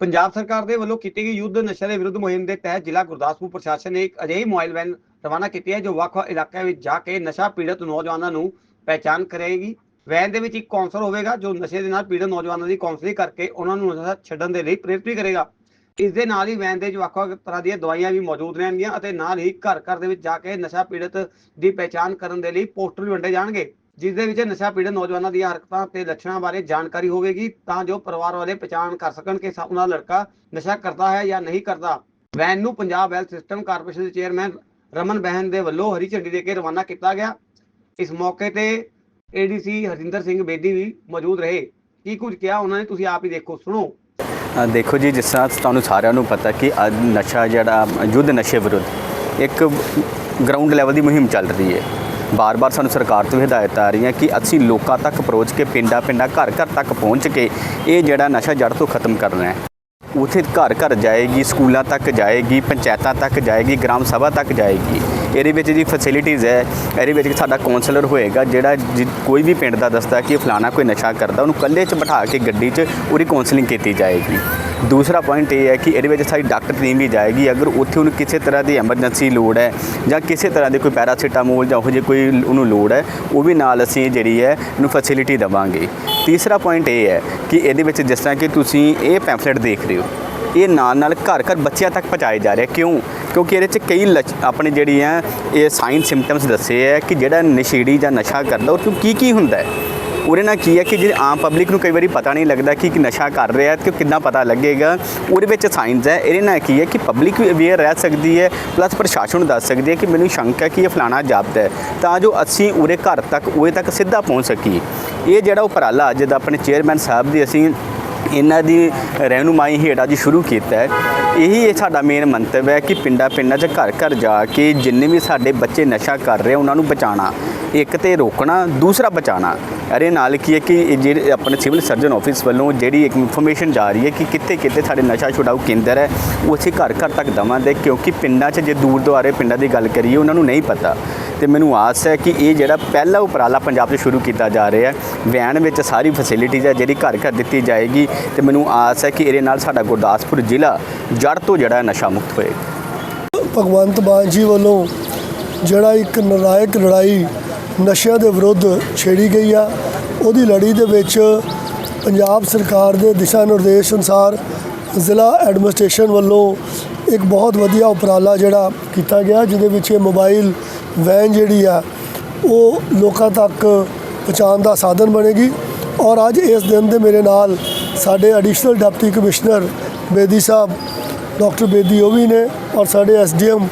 ਪੰਜਾਬ ਸਰਕਾਰ ਦੇ ਵੱਲੋਂ ਕੀਤੀ ਗਈ ਯੁੱਧ ਨਸ਼ਾ ਦੇ ਵਿਰੁੱਧ ਮੁਹਿੰਮ ਦੇ ਤਹਿਤ ਜ਼ਿਲ੍ਹਾ ਗੁਰਦਾਸਪੁਰ ਪ੍ਰਸ਼ਾਸਨ ਨੇ ਇੱਕ ਅਜਿਹੀ ਮੋਬਾਈਲ ਵੈਨ ਰਵਾਨਾ ਕੀਤੀ ਹੈ ਜੋ ਵੱਖ-ਵੱਖ ਇਲਾਕਿਆਂ ਵਿੱਚ ਜਾ ਕੇ ਨਸ਼ਾ ਪੀੜਤ ਨੌਜਵਾਨਾਂ ਨੂੰ ਪਹਿਚਾਨ ਕਰੇਗੀ। ਵੈਨ ਦੇ ਵਿੱਚ ਇੱਕ ਕਾਉਂਸਲਰ ਹੋਵੇਗਾ ਜੋ ਨਸ਼ੇ ਦੇ ਨਾਲ ਪੀੜਤ ਨੌਜਵਾਨਾਂ ਦੀ ਕਾਉਂਸਲਿੰਗ ਕਰਕੇ ਉਹਨਾਂ ਨੂੰ ਨਸ਼ਾ ਛੱਡਣ ਦੇ ਲਈ ਪ੍ਰੇਰਿਤ ਵੀ ਕਰੇਗਾ। ਇਸ ਦੇ ਨਾਲ ਹੀ ਵੈਨ ਦੇ ਵਿੱਚ ਵੱਖ-ਵੱਖ ਤਰ੍ਹਾਂ ਦੀਆਂ ਦਵਾਈਆਂ ਵੀ ਮੌਜੂਦ ਰਹਿਣਗੀਆਂ ਅਤੇ ਨਾਲ ਹੀ ਘਰ-ਘਰ ਦੇ ਵਿੱਚ ਜਾ ਕੇ ਨਸ਼ਾ ਪੀੜਤ ਦੀ ਪਹਿਚਾਨ ਕਰਨ ਦੇ ਲਈ ਪੋਸਟਰ ਵੀ ਵੰਡੇ ਜਾਣਗੇ। ਜਿਸ ਦੇ ਵਿੱਚ ਨਸ਼ਾ ਪੀੜਤ ਨੌਜਵਾਨਾਂ ਦੀਆਂ ਹਰਕਤਾਂ ਤੇ ਲੱਛਣਾਂ ਬਾਰੇ ਜਾਣਕਾਰੀ ਹੋਵੇਗੀ, ਤਾਂ ਜੋ ਪਰਿਵਾਰ ਵਾਲੇ ਪਛਾਣ ਕਰ ਸਕਣ ਕਿ ਉਹਨਾਂ ਲੜਕਾ ਨਸ਼ਾ ਕਰਦਾ ਹੈ ਜਾਂ ਨਹੀਂ ਕਰਦਾ। ਵੈਨ ਨੂੰ ਪੰਜਾਬ ਹੈਲਥ ਸਿਸਟਮ ਕਾਰਪੋਰੇਸ਼ਨ ਦੇ ਚੇਅਰਮੈਨ ਰਮਨ ਬਹਿਨ ਦੇ ਵੱਲੋਂ ਹਰੀ ਝੰਡੀ ਦੇ ਕੇ ਰਵਾਨਾ ਕੀਤਾ ਗਿਆ। ਇਸ ਮੌਕੇ ਤੇ ਏਡੀਸੀ ਹਰਜਿੰਦਰ ਸਿੰਘ ਬੇਦੀ ਵੀ ਮੌਜੂਦ ਰਹੇ। ਕੀ ਕੁਝ ਕਿਹਾ ਉਹਨਾਂ ਨੇ, ਤੁਸੀਂ ਆਪ ਹੀ ਦੇਖੋ, ਸੁਣੋ। ਦੇਖੋ ਜੀ, ਜਿਸ ਤਰ੍ਹਾਂ ਤੁਹਾਨੂੰ ਸਾਰਿਆਂ ਨੂੰ ਪਤਾ ਕਿ ਅੱਜ ਨਸ਼ਾ ਜਿਹੜਾ, ਯੁੱਧ ਨਸ਼ੇ ਵਿਰੁੱਧ ਇੱਕ ਗਰਾਊਂਡ ਲੈਵਲ ਦੀ ਮੁਹਿੰਮ ਚੱਲ ਰਹੀ ਹੈ। ਬਾਰ-ਬਾਰ ਸਾਨੂੰ ਸਰਕਾਰ ਤੋਂ ਹਦਾਇਤ ਆ ਰਹੀਆਂ ਕਿ ਅਸੀਂ ਲੋਕਾਂ ਤੱਕ ਅਪਰੋਚ ਕੇ ਪਿੰਡਾਂ ਪਿੰਡਾਂ ਘਰ ਘਰ ਤੱਕ ਪਹੁੰਚ ਕੇ ਇਹ ਜਿਹੜਾ ਨਸ਼ਾ ਜੜ ਤੋਂ ਖਤਮ ਕਰਨਾ ਹੈ। ਉਥੇ ਘਰ ਘਰ ਜਾਏਗੀ, ਸਕੂਲਾਂ ਤੱਕ ਜਾਏਗੀ, ਪੰਚਾਇਤਾਂ ਤੱਕ ਜਾਏਗੀ, ਗ੍ਰਾਮ ਸਭਾ ਤੱਕ ਜਾਏਗੀ। ਇਹਦੇ ਵਿੱਚ ਜੀ ਫੈਸਿਲਿਟੀਜ਼ ਹੈ, ਇਹਦੇ ਵਿੱਚ ਸਾਡਾ ਕਾਉਂਸਲਰ ਹੋਏਗਾ, ਜਿਹੜਾ ਜਿ- ਕੋਈ ਵੀ ਪਿੰਡ ਦਾ ਦੱਸਦਾ ਕਿ ਫਲਾਣਾ ਕੋਈ ਨਸ਼ਾ ਕਰਦਾ, ਉਹਨੂੰ ਕੱਲੇ 'ਚ ਬਿਠਾ ਕੇ ਗੱਡੀ 'ਚ ਉਹਦੀ ਕਾਉਂਸਲਿੰਗ ਕੀਤੀ ਜਾਏਗੀ। ਦੂਸਰਾ ਪੁਆਇੰਟ ਇਹ ਹੈ ਕਿ ਇਹਦੇ ਵਿੱਚ ਸਾਡੀ ਡਾਕਟਰ ਟੀਮ ਵੀ ਜਾਏਗੀ, ਅਗਰ ਉੱਥੇ ਉਹਨੂੰ ਕਿਸੇ ਤਰ੍ਹਾਂ ਦੀ ਐਮਰਜੈਂਸੀ ਲੋੜ ਹੈ ਜਾਂ ਕਿਸੇ ਤਰ੍ਹਾਂ ਦੀ ਕੋਈ ਪੈਰਾਸੀਟਾਮੋਲ ਜਾਂ ਉਹ ਜਿਹੀ ਕੋਈ ਉਹਨੂੰ ਲੋੜ ਹੈ, ਉਹ ਵੀ ਨਾਲ ਅਸੀਂ ਜਿਹੜੀ ਹੈ ਉਹਨੂੰ ਫੈਸਿਲਿਟੀ ਦੇਵਾਂਗੇ। ਤੀਸਰਾ ਪੁਆਇੰਟ ਇਹ ਹੈ ਕਿ ਇਹਦੇ ਵਿੱਚ ਜਿਸ ਤਰ੍ਹਾਂ ਕਿ ਤੁਸੀਂ ਇਹ ਪੈਂਫਲੇਟ ਦੇਖ ਰਹੇ ਹੋ, ਇਹ ਨਾਲ ਨਾਲ ਘਰ ਘਰ ਬੱਚਿਆਂ ਤੱਕ ਪਹੁੰਚਾਏ ਜਾ ਰਿਹਾ ਕਿਉਂ? ਕਿਉਂਕਿ ਇਹਦੇ 'ਚ ਕਈ ਲੱਛ- ਆਪਣੇ ਜਿਹੜੀ ਆ, ਇਹ ਸਾਈਨ ਸਿੰਪਟਮਸ ਦੱਸੇ ਹੈ ਕਿ ਜਿਹੜਾ ਨਸ਼ੇੜੀ ਜਾਂ ਨਸ਼ਾ ਕਰਦਾ, ਉਹ 'ਚੋਂ ਕੀ ਕੀ ਹੁੰਦਾ ਹੈ? ਉਹਦੇ ਨਾਲ ਕੀ ਹੈ ਕਿ ਜਿਹੜੇ ਆਮ ਪਬਲਿਕ ਨੂੰ ਕਈ ਵਾਰੀ ਪਤਾ ਨਹੀਂ ਲੱਗਦਾ ਕਿ ਕਿ ਨਸ਼ਾ ਕਰ ਰਿਹਾ ਹੈ ਤੇ ਕਿੰਨਾ ਪਤਾ ਲੱਗੇਗਾ। ਉਹਦੇ ਵਿੱਚ ਸਾਇੰਸ ਹੈ, ਇਹਦੇ ਨਾਲ ਕੀ ਹੈ ਕਿ ਪਬਲਿਕ ਵੀ ਅਵੇਅਰ ਰਹਿ ਸਕਦੀ ਹੈ ਪਲੱਸ ਪ੍ਰਸ਼ਾਸਨ ਨੂੰ ਦੱਸ ਸਕਦੀ ਹੈ ਕਿ ਮੈਨੂੰ ਸ਼ੰਕਾ ਹੈ ਕਿ ਇਹ ਫਲਾਣਾ ਜਾਪਦਾ ਹੈ। ਤਾਂ ਜੋ ਅਸੀਂ ਉਹਦੇ ਘਰ ਤੱਕ ਉਹਦੇ ਤੱਕ ਸਿੱਧਾ ਪਹੁੰਚ ਸਕੀਏ। ਇਹ ਜਿਹੜਾ ਉਪਰਾਲਾ ਅੱਜ ਆਪਣੇ ਚੇਅਰਮੈਨ ਸਾਹਿਬ ਦੀ ਅਸੀਂ ਇਹਨਾਂ ਦੀ ਰਹਿਨੁਮਾਈ ਹੇਠ ਅੱਜ ਸ਼ੁਰੂ ਕੀਤਾ ਹੈ ਇਹੀ ਇਹ ਸਾਡਾ ਮੇਨ ਮੰਤਵ ਹੈ ਕਿ ਪਿੰਡਾਂ ਪਿੰਡਾਂ 'ਚ ਘਰ ਘਰ ਜਾ ਕੇ ਜਿੰਨੇ ਵੀ ਸਾਡੇ ਬੱਚੇ ਨਸ਼ਾ ਕਰ ਰਹੇ ਉਹਨਾਂ ਨੂੰ ਬਚਾਉਣਾ। ਇੱਕ ਤੇ ਰੋਕਣਾ, ਦੂਸਰਾ ਬਚਾਉਣਾ। ਇਹਦੇ ਨਾਲ ਕੀ ਹੈ ਕਿ ਇਹ ਜਿਹੜੇ ਆਪਣੇ ਸਿਵਲ ਸਰਜਨ ਆਫਿਸ ਵੱਲੋਂ ਜਿਹੜੀ ਇੱਕ ਇਨਫੋਰਮੇਸ਼ਨ ਜਾ ਰਹੀ ਹੈ ਕਿ ਕਿੱਥੇ ਕਿੱਥੇ ਸਾਡੇ ਨਸ਼ਾ ਛੁਡਾਊ ਕੇਂਦਰ ਹੈ, ਉਹ ਅਸੀਂ ਘਰ ਘਰ ਤੱਕ ਦਵਾਂਗੇ, ਕਿਉਂਕਿ ਪਿੰਡਾਂ 'ਚ ਜੇ ਦੂਰ ਦੁਆਰੇ ਪਿੰਡਾਂ ਦੀ ਗੱਲ ਕਰੀਏ, ਉਹਨਾਂ ਨੂੰ ਨਹੀਂ ਪਤਾ। ਤੇ ਮੈਨੂੰ ਆਸ ਹੈ ਕਿ ਇਹ ਜਿਹੜਾ ਪਹਿਲਾ ਉਪਰਾਲਾ ਪੰਜਾਬ 'ਚ ਸ਼ੁਰੂ ਕੀਤਾ ਜਾ ਰਿਹਾ ਹੈ, ਵੈਨ ਵਿੱਚ ਸਾਰੀ ਫੈਸਿਲਿਟੀਜ਼ ਹੈ ਜਿਹੜੀ ਘਰ ਘਰ ਦਿੱਤੀ ਜਾਏਗੀ ਤੇ ਮੈਨੂੰ ਆਸ ਹੈ ਕਿ ਇਹਦੇ ਨਾਲ ਸਾਡਾ ਗੁਰਦਾਸਪੁਰ ਜ਼ਿਲ੍ਹਾ ਜੜ ਤੋਂ ਜਿਹੜਾ ਨਸ਼ਾ ਮੁਕਤ ਹੋਏਗਾ। ਭਗਵੰਤ ਮਾਨ ਜੀ ਵੱਲੋਂ ਜਿਹੜਾ ਇੱਕ ਨਿਰਣਾਇਕ ਲੜਾਈ ਨਸ਼ਿਆਂ ਦੇ ਵਿਰੁੱਧ ਛੇੜੀ ਗਈ ਆ, ਉਹਦੀ ਲੜੀ ਦੇ ਵਿੱਚ ਪੰਜਾਬ ਸਰਕਾਰ ਦੇ ਦਿਸ਼ਾ ਨਿਰਦੇਸ਼ ਅਨੁਸਾਰ ਜ਼ਿਲ੍ਹਾ ਐਡਮਿਨਿਸਟ੍ਰੇਸ਼ਨ ਵੱਲੋਂ ਇੱਕ ਬਹੁਤ ਵਧੀਆ ਉਪਰਾਲਾ ਜਿਹੜਾ ਕੀਤਾ ਗਿਆ, ਜਿਹਦੇ ਵਿੱਚ ਇਹ ਮੋਬਾਈਲ ਵੈਨ ਜਿਹੜੀ ਆ, ਉਹ ਲੋਕਾਂ ਤੱਕ ਪਹੁੰਚਾਉਣ ਦਾ ਸਾਧਨ ਬਣੇਗੀ। ਔਰ ਅੱਜ ਇਸ ਦਿਨ ਦੇ ਮੇਰੇ ਨਾਲ ਸਾਡੇ ਐਡੀਸ਼ਨਲ ਡਿਪਟੀ ਕਮਿਸ਼ਨਰ ਬੇਦੀ ਸਾਹਿਬ ਡਾਕਟਰ ਬੇਦੀ ਉਹ ਵੀ ਨੇ ਔਰ ਸਾਡੇ ਐਸਡੀਐਮ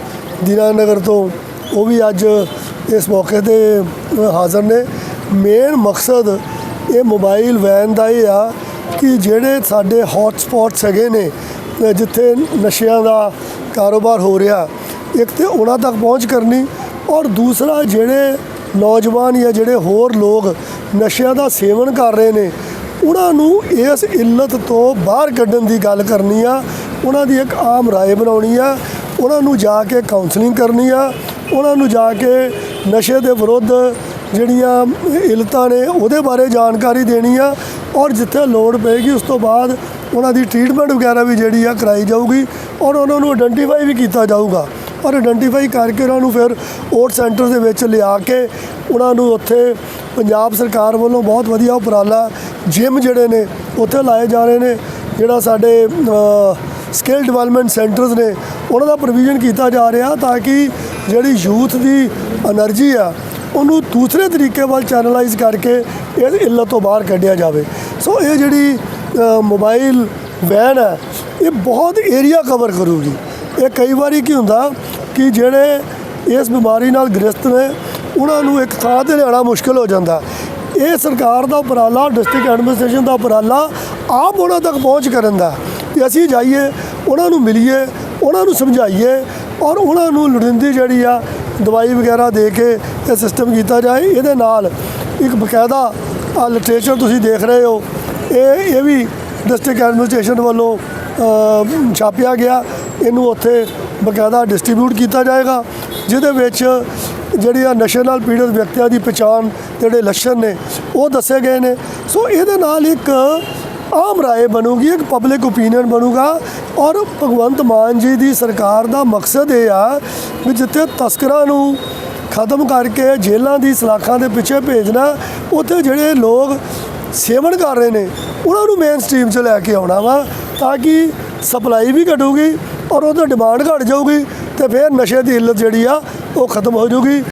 ਦੀਨਾਨਗਰ ਤੋਂ ਉਹ ਵੀ ਅੱਜ ਇਸ ਮੌਕੇ ਤੇ ਹਾਜ਼ਰ ਨੇ। ਮੇਨ ਮਕਸਦ ਇਹ ਮੋਬਾਈਲ ਵੈਨ ਦਾ ਇਹ ਆ ਕਿ ਜਿਹੜੇ ਸਾਡੇ ਹੌਟ ਸਪੌਟਸ ਹੈਗੇ ਨੇ ਜਿੱਥੇ ਨਸ਼ਿਆਂ ਦਾ ਕਾਰੋਬਾਰ ਹੋ ਰਿਹਾ, ਇੱਕ ਤੇ ਉਹਨਾਂ ਤੱਕ ਪਹੁੰਚ ਕਰਨੀ ਔਰ ਦੂਸਰਾ ਜਿਹੜੇ ਨੌਜਵਾਨ ਜਾਂ ਜਿਹੜੇ ਹੋਰ ਲੋਕ ਨਸ਼ਿਆਂ ਦਾ ਸੇਵਨ ਕਰ ਰਹੇ ਨੇ ਉਹਨਾਂ ਨੂੰ ਇਸ ਇੱਲਤ ਤੋਂ ਬਾਹਰ ਕੱਢਣ ਦੀ ਗੱਲ ਕਰਨੀ ਆ ਉਹਨਾਂ ਦੀ ਇੱਕ ਆਮ رائے ਬਣਾਉਣੀ ਆ ਉਹਨਾਂ ਨੂੰ ਜਾ ਕੇ ਕਾਉਂਸਲਿੰਗ ਕਰਨੀ ਆ ਉਹਨਾਂ ਨੂੰ ਜਾ ਕੇ ਨਸ਼ੇ ਦੇ ਵਿਰੁੱਧ ਜਿਹੜੀਆਂ ਇਲਤਾਂ ਨੇ ਉਹਦੇ ਬਾਰੇ ਜਾਣਕਾਰੀ ਦੇਣੀ ਆ ਔਰ ਜਿੱਥੇ ਲੋੜ ਪਏਗੀ ਉਸ ਤੋਂ ਬਾਅਦ ਉਹਨਾਂ ਦੀ ਟ੍ਰੀਟਮੈਂਟ ਵਗੈਰਾ ਵੀ ਜਿਹੜੀ ਆ ਕਰਾਈ ਜਾਊਗੀ ਔਰ ਉਹਨਾਂ ਨੂੰ ਆਇਡੈਂਟੀਫਾਈ ਵੀ ਕੀਤਾ ਜਾਊਗਾ ਪਰ ਆਇਡੈਂਟੀਫਾਈ ਕਰਕੇ ਉਹਨਾਂ ਨੂੰ ਫਿਰ ਔਰ ਸੈਂਟਰ ਦੇ ਵਿੱਚ ਲਿਆ ਕੇ ਉਹਨਾਂ ਨੂੰ ਉੱਥੇ ਪੰਜਾਬ ਸਰਕਾਰ ਵੱਲੋਂ ਬਹੁਤ ਵਧੀਆ ਉਪਰਾਲਾ ਜਿਮ ਜਿਹੜੇ ਨੇ ਉੱਥੇ ਲਾਏ ਜਾ ਰਹੇ ਨੇ, ਜਿਹੜਾ ਸਾਡੇ ਸਕਿੱਲ ਡਿਵੈਲਪਮੈਂਟ ਸੈਂਟਰਸ ਨੇ, ਉਹਨਾਂ ਦਾ ਪ੍ਰੋਵੀਜ਼ਨ ਕੀਤਾ ਜਾ ਰਿਹਾ ਤਾਂ ਕਿ ਜਿਹੜੀ ਯੂਥ ਦੀ એનર્ਜੀ ਆ, ਉਹਨੂੰ ਦੂਸਰੇ ਤਰੀਕੇ ਵੱਲ ਚੈਨਲਾਈਜ਼ ਕਰਕੇ ਇਹ ਇਲਤ ਤੋਂ ਬਾਹਰ ਕੱਢਿਆ ਜਾਵੇ। ਸੋ ਇਹ ਜਿਹੜੀ ਮੋਬਾਈਲ ਵੈਨ ਹੈ, ਇਹ ਬਹੁਤ ਏਰੀਆ ਕਵਰ ਕਰੂਗੀ। ਇਹ ਕਈ ਵਾਰੀ ਕੀ ਹੁੰਦਾ ਕਿ ਜਿਹੜੇ ਇਸ ਬਿਮਾਰੀ ਨਾਲ ਗ੍ਰਸਤ ਨੇ, ਉਹਨਾਂ ਨੂੰ ਇੱਕ ਥਾਂ ਤੇ ਲਿਆਉਣਾ ਮੁਸ਼ਕਲ ਹੋ ਜਾਂਦਾ। ਇਹ ਸਰਕਾਰ ਦਾ ਉਪਰਾਲਾ, ਡਿਸਟ੍ਰਿਕਟ ਐਡਮਿਨਿਸਟ੍ਰੇਸ਼ਨ ਦਾ ਉਪਰਾਲਾ ਆਪ ਉਹਨਾਂ ਤੱਕ ਪਹੁੰਚ ਕਰਨ ਦਾ ਕਿ ਅਸੀਂ ਜਾਈਏ, ਉਹਨਾਂ ਨੂੰ ਮਿਲੀਏ, ਉਹਨਾਂ ਨੂੰ ਸਮਝਾਈਏ ਔਰ ਉਹਨਾਂ ਨੂੰ ਲੋੜੀਂਦੀ ਜਿਹੜੀ ਆ ਦਵਾਈ ਵਗੈਰਾ ਦੇ ਕੇ ਇਹ ਸਿਸਟਮ ਕੀਤਾ ਜਾਏ। ਇਹਦੇ ਨਾਲ ਇੱਕ ਬਕਾਇਦਾ ਆ ਲਿਟਰੇਚਰ ਤੁਸੀਂ ਦੇਖ ਰਹੇ ਹੋ। ਇਹ ਇਹ ਵੀ ਡਿਸਟ੍ਰਿਕਟ ਐਡਮਿਨਿਸਟ੍ਰੇਸ਼ਨ ਵੱਲੋਂ ਛਾਪਿਆ ਗਿਆ। ਇਹਨੂੰ ਉੱਥੇ ਬਕਾਇਦਾ ਡਿਸਟ੍ਰੀਬਿਊਟ ਕੀਤਾ ਜਾਏਗਾ, ਜਿਹਦੇ ਵਿੱਚ ਜਿਹੜੀਆਂ ਨਸ਼ੇ ਨਾਲ ਪੀੜਤ ਵਿਅਕਤੀਆਂ ਦੀ ਪਛਾਣ ਤੇ ਜਿਹੜੇ ਲੱਛਣ ਨੇ, ਉਹ ਦੱਸੇ ਗਏ ਨੇ। ਸੋ ਇਹਦੇ ਨਾਲ ਇੱਕ ਆਮ ਰਾਏ ਬਣੂਗੀ, ਇੱਕ ਪਬਲਿਕ ਓਪੀਨੀਅਨ ਬਣੂਗਾ ਔਰ ਭਗਵੰਤ ਮਾਨ ਜੀ ਦੀ ਸਰਕਾਰ ਦਾ ਮਕਸਦ ਇਹ ਆ ਵੀ ਜਿੱਥੇ ਤਸਕਰਾਂ ਨੂੰ ਖਤਮ ਕਰਕੇ ਜੇਲ੍ਹਾਂ ਦੀ ਸਲਾਖਾਂ ਦੇ ਪਿੱਛੇ ਭੇਜਣਾ, ਉੱਥੇ ਜਿਹੜੇ ਲੋਕ ਸੇਵਨ ਕਰ ਰਹੇ ਨੇ, ਉਹਨਾਂ ਨੂੰ ਮੇਨ ਸਟ੍ਰੀਮ 'ਚ ਲੈ ਕੇ ਆਉਣਾ ਵਾ, ਤਾਂ ਕਿ ਸਪਲਾਈ ਵੀ ਘਟੂਗੀ ਔਰ ਉਹਦੀ ਡਿਮਾਂਡ ਘਟ ਜਾਊਗੀ ਤੇ ਫਿਰ ਨਸ਼ੇ ਦੀ ਇੱਲਤ ਜਿਹੜੀ ਆ ਉਹ ਖਤਮ ਹੋ ਜਾਊਗੀ।